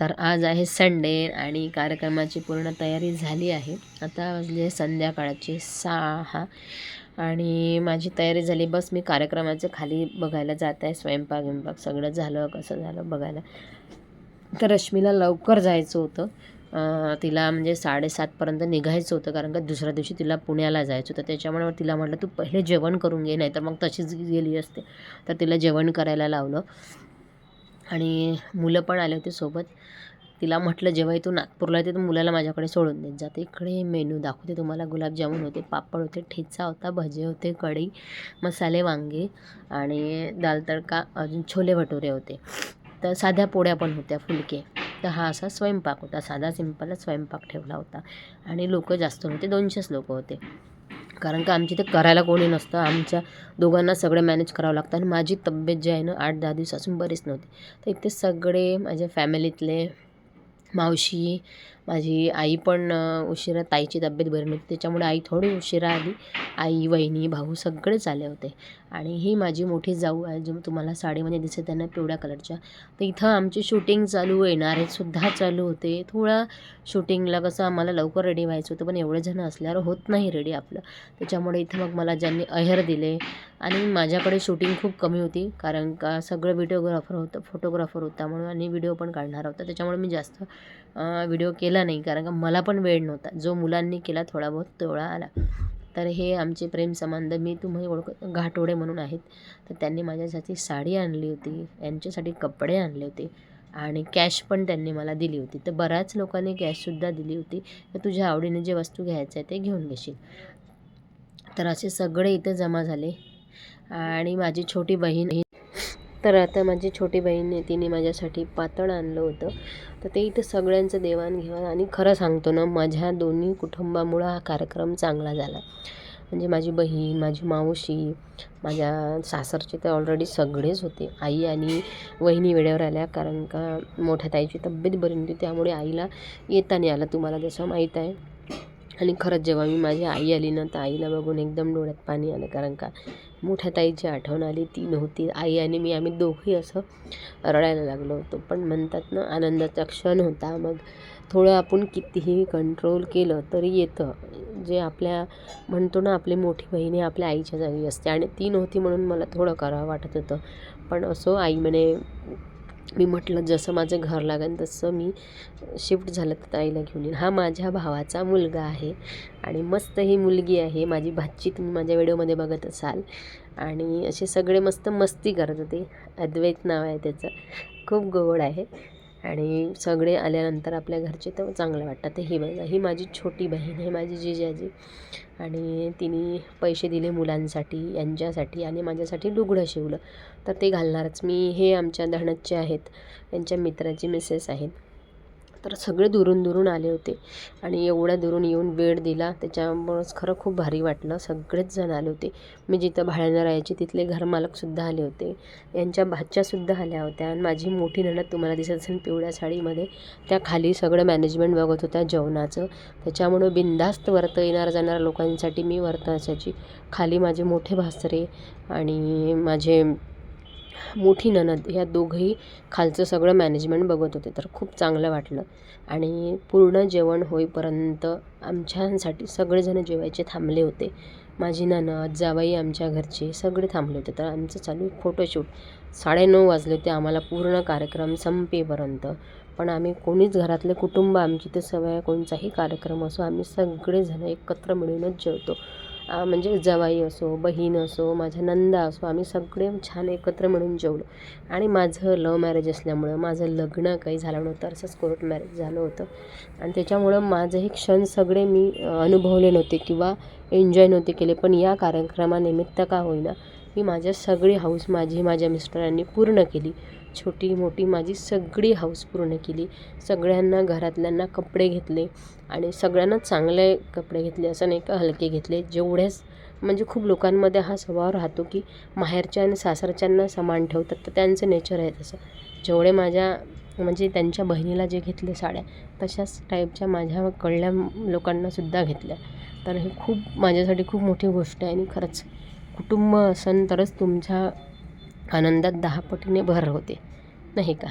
तर आज आहे संडे आणि कार्यक्रमाची पूर्ण तयारी झाली आहे. आता वाजले संध्याकाळचे सहा आणि माझी तयारी झाली बस मी कार्यक्रमाचं खाली बघायला जात आहे. स्वयंपाक विंपाक सगळं झालं कसं झालं बघायला. तर रश्मीला लवकर जायचं होतं. तिला म्हणजे साडेसातपर्यंत निघायचं होतं कारण का दुसऱ्या दिवशी तिला पुण्याला जायचं होतं. त्याच्यामुळे तिला म्हटलं तू पहिले जेवण करून घे नाही तर मग तशीच गेली असते. तर तिला जेवण करायला लावलं. आणि मुलं पण आले होते सोबत. तिला म्हटलं जेव्हा तू नागपूरला येते तर मुलाला माझ्याकडे सोडून देत जाते इकडे मेनू दाखवते. तुम्हाला गुलाबजामुन होते पापड होते ठेचा होता भजे होते कढी मसाले वांगे आणि दाल तडका अजून छोले भटुरे होते. तर साध्या पोळ्या पण होत्या फुलके. तर हा असा स्वयंपाक होता. साधा सिंपलच स्वयंपाक ठेवला होता. आणि लोक जास्त नव्हते दोनशेच लोक होते. कारण का आमच्या इथे करायला कोणी नसतं. आमच्या दोघांना सगळं मॅनेज करावं लागतं. आणि माझी तब्येत जी आहे ना आठ दहा दिवसापासून बरीच नव्हती. तर इथे सगळे माझ्या फॅमिलीतले मावशी माझी आई पण उशिरा ताईची तब्येत बरी नव्हती. त्याच्यामुळे आई थोडी उशिरा आली. आई वहिनी भाऊ सगळेच आले होते. आणि ही माझी मोठी जाऊ आहे जो तुम्हाला साडीमध्ये दिसत त्यांना पिवळ्या कलरच्या. तर इथं आमची शूटिंग चालू येणारे सुद्धा चालू होते. थोडा शूटिंगला कसं आम्हाला लवकर रेडी व्हायचं होतं पण एवढे जण असल्यावर होत नाही रेडी आपलं. त्याच्यामुळे इथं मग मला ज्यांनी अहेर दिले आणि माझ्याकडे शूटिंग खूप कमी होती कारण का सगळं व्हिडिओग्राफर होतं फोटोग्राफर होता म्हणून आणि व्हिडिओ पण काढणार होता. त्याच्यामुळे मी जास्त व्हिडिओ केला नाही कारण का मला पण वेळ नव्हता. जो मुलांनी केला थोडा बहुत तेवढा आला. तर हे आमचे प्रेम संबंध मी तुम्ही ओळख घाटोडे म्हणून आहेत. तर त्यांनी माझ्यासाठी साडी आणली होती यांच्यासाठी कपडे आणले होते आणि कॅश पण त्यांनी मला दिली होती. तर बऱ्याच लोकांनी कॅशसुद्धा दिली होती. तर तुझ्या आवडीने जे वस्तू घ्यायचं आहे ते घेऊन घेशील. तर असे सगळे इथं जमा झाले. आणि माझी छोटी बहीण तर आता माझी छोटी बहीण तिने माझ्यासाठी पातळ आणलं होतं. तर ते इथं सगळ्यांचं देवाणघेवाण आणि खरं सांगतो ना माझ्या दोन्ही कुटुंबामुळं हा कार्यक्रम चांगला झाला. म्हणजे माझी बहीण माझी मावशी माझ्या सासरचे तर ऑलरेडी सगळेच होते. आई आणि वहिनी वेळेवर आल्या कारण का मोठ्या ताईची तब्येत बरी नव्हती त्यामुळे आईला येता नाही आलं. तुम्हाला जसं माहीत आहे आणि खरंच जेव्हा मी माझी आई आली ना तर आईला बघून एकदम डोळ्यात पाणी आलं. कारण का मोठ्या ताईची आठवण आली ती नव्हती. आई आणि मी आम्ही दोघंही असं रडायला लागलो होतो. पण म्हणतात ना आनंदाचा क्षण होता. मग थोडं आपण कितीही कंट्रोल केलं तरी येतं. जे आपल्या म्हणतो ना आपली मोठी बहीण ही आपल्या आईच्या जागी असते. आणि ती नव्हती म्हणून मला थोडं करावं वाटत होतं. पण असो आई म्हणे मी म्हटलं जसं माझं घर लागेल तसं मी शिफ्ट झालं तर ताईला घेऊन येईन. हा माझ्या भावाचा मुलगा आहे आणि मस्त ही मुलगी आहे. माझी भाची तुम्ही माझ्या व्हिडिओमध्ये बघत असाल. आणि असे सगळे मस्त मस्ती करत होते. अद्वैत नाव आहे त्याचं. खूप गोड आहे. आणि सगळे आल्यानंतर आपल्या घरचे तर चांगलं वाटतं तर ही बघा ही माझी छोटी बहीण आहे माझी जिजाजी. आणि तिने पैसे दिले मुलांसाठी यांच्यासाठी आणि माझ्यासाठी लुगडं शिवलं. तर ते घालणारच. मी हे आमच्या धणतचे आहेत. यांच्या मित्राची मिसेस आहेत. तर सगळे दुरून दुरून आले होते. आणि एवढ्या दुरून येऊन वेळ दिला त्याच्यामुळंच खरं खूप भारी वाटलं. सगळेच जण आले होते. मी जिथं भाड्यानं राहायची तिथले घरमालकसुद्धा आले होते. यांच्या भाच्यासुद्धा आल्या होत्या. आणि माझी मोठी नणद तुम्हाला दिसत असेल पिवळ्या साडीमध्ये. त्या खाली सगळं मॅनेजमेंट बघत होत्या जेवणाचं. त्याच्यामुळं बिनधास्त वरतं येणाऱ्या जाणाऱ्या लोकांसाठी मी वरतं असायची. खाली माझे मोठे भासरे आणि माझे मोठी नणद ह्या दोघंही खालचं सगळं मॅनेजमेंट बघत होते. तर खूप चांगलं वाटलं. आणि पूर्ण जेवण होईपर्यंत आमच्यासाठी सगळेजण जेवायचे थांबले होते. माझी नणद जावाई आमच्या घरचे सगळे थांबले होते. तर आमचं चालू फोटोशूट साडेनऊ वाजले होते आम्हाला पूर्ण कार्यक्रम संपेपर्यंत. पण आम्ही कोणीच घरातले कुटुंब आमची ते सवय कोणताही कार्यक्रम असो आम्ही सगळेजण एकत्र मिळूनच जेवतो. म्हणजे जवाई असो बहीण असो माझ्या नंदा असो आम्ही सगळे छान एकत्र मिळून जेवलो. आणि माझं लव्ह मॅरेज असल्यामुळं माझं लग्न काही झालं नव्हतं असंच कोर्ट मॅरेज झालं होतं. आणि त्याच्यामुळं माझं हे क्षण सगळे मी अनुभवले नव्हते किंवा एन्जॉय नव्हते केले. पण या कार्यक्रमानिमित्त का होईना मी माझ्या सगळी हाऊस माझी माझ्या मिस्टरांनी पूर्ण केली. छोटी मोठी माझी सगळी हाऊस पूर्ण केली. सगळ्यांना घरातल्यांना कपडे घेतले आणि सगळ्यांना चांगले कपडे घेतले असं नाही का हलके घेतले. जेवढ्याच म्हणजे खूप लोकांमध्ये हा स्वभाव राहतो की माहेरच्या आणि सासरच्यांना समान ठेवतात तर त्यांचं नेचर आहे तसं. जेवढे माझ्या म्हणजे त्यांच्या बहिणीला जे घेतले साड्या तशाच टाईपच्या माझ्या कळल्या लोकांनासुद्धा घेतल्या. तर हे खूप माझ्यासाठी खूप मोठी गोष्ट आहे आणि खरंच कुटुंब असन तरच तुमच्या आनंदात दहा पटीने भर होते नाही का?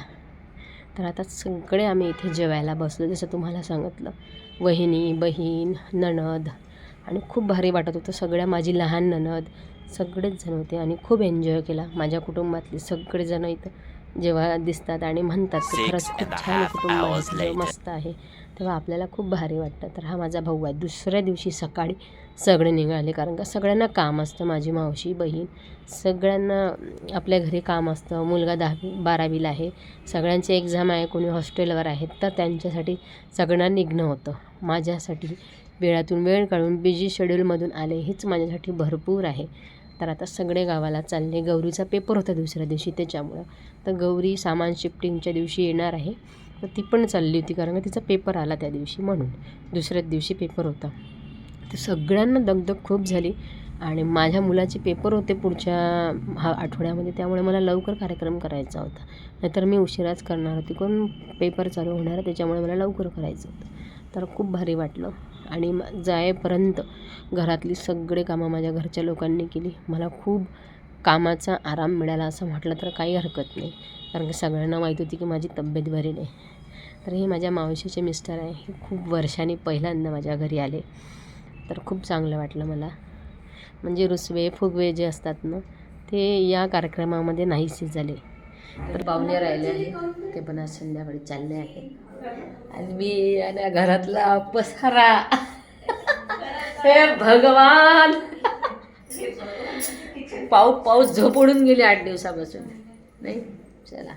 तर आता सगळे आम्ही इथे जेवायला बसलो जसं तुम्हाला सांगितलं. वहिनी बहीण नणद आणि खूप भारी वाटत होतं. सगळ्या माझी लहान नणद सगळेच जण होते आणि खूप एन्जॉय केला. माझ्या कुटुंबातले सगळेजण इथं जेव्हा दिसतात आणि म्हणतात की खरंच खूप छान कुटुंब आहे मस्त आहे. तेव्हा आपल्याला खूप भारी वाटतं. तर हा माझा भाऊ आहे. दुसऱ्या दिवशी सकाळी सगळे निघाले कारण का सगळ्यांना काम असतं. माझी मावशी बहीण सगळ्यांना आपल्या घरी काम असतं. मुलगा दहावी बारावीला आहे. सगळ्यांचे एक्झाम आहे. कोणी हॉस्टेलवर आहेत. तर त्यांच्यासाठी सगळ्यांना निघणं होतं. माझ्यासाठी वेळातून वेळ काढून बिझी शेड्यूलमधून आले हेच माझ्यासाठी भरपूर आहे. तर आता सगळे गावाला चालले. गौरीचा पेपर होता दुसऱ्या दिवशी त्याच्यामुळं. तर गौरी सामान शिफ्टिंगच्या दिवशी येणार आहे. तर ती पण चालली होती कारण का तिचा पेपर आला त्या दिवशी म्हणून. दुसऱ्याच दिवशी पेपर होता. तर सगळ्यांना दगदग खूप झाली आणि माझ्या मुलाचे पेपर होते पुढच्या हा आठवड्यामध्ये. त्यामुळे मला लवकर कार्यक्रम करायचा होता. नाहीतर मी उशिराच करणार होती. कोण पेपर चालू होणार त्याच्यामुळे मला लवकर करायचं होतं. तर खूप भारी वाटलं. आणि म- जायपर्यंत घरातली सगळे कामं माझ्या घरच्या लोकांनी केली. मला खूप कामाचा आराम मिळाला असं म्हटलं तर काही हरकत नाही. कारण की सगळ्यांना माहीत होती की माझी तब्येत बरी नाही. तर हे माझ्या मावशीचे मिस्टर आहे. हे खूप वर्षांनी पहिल्यांदा माझ्या घरी आले. तर खूप चांगलं वाटलं मला. म्हणजे रुसवे फुगवे जे असतात ना ते या कार्यक्रमामध्ये नाहीसे झाले. तर पाहुणे राहिले. आहे ते पण आज संध्याकाळी चालले आहे आणि मी आणि घरातला पसारा. हे भगवान. पाऊस पाऊस झोपडून गेले आठ दिवसापासून. नाही? चला.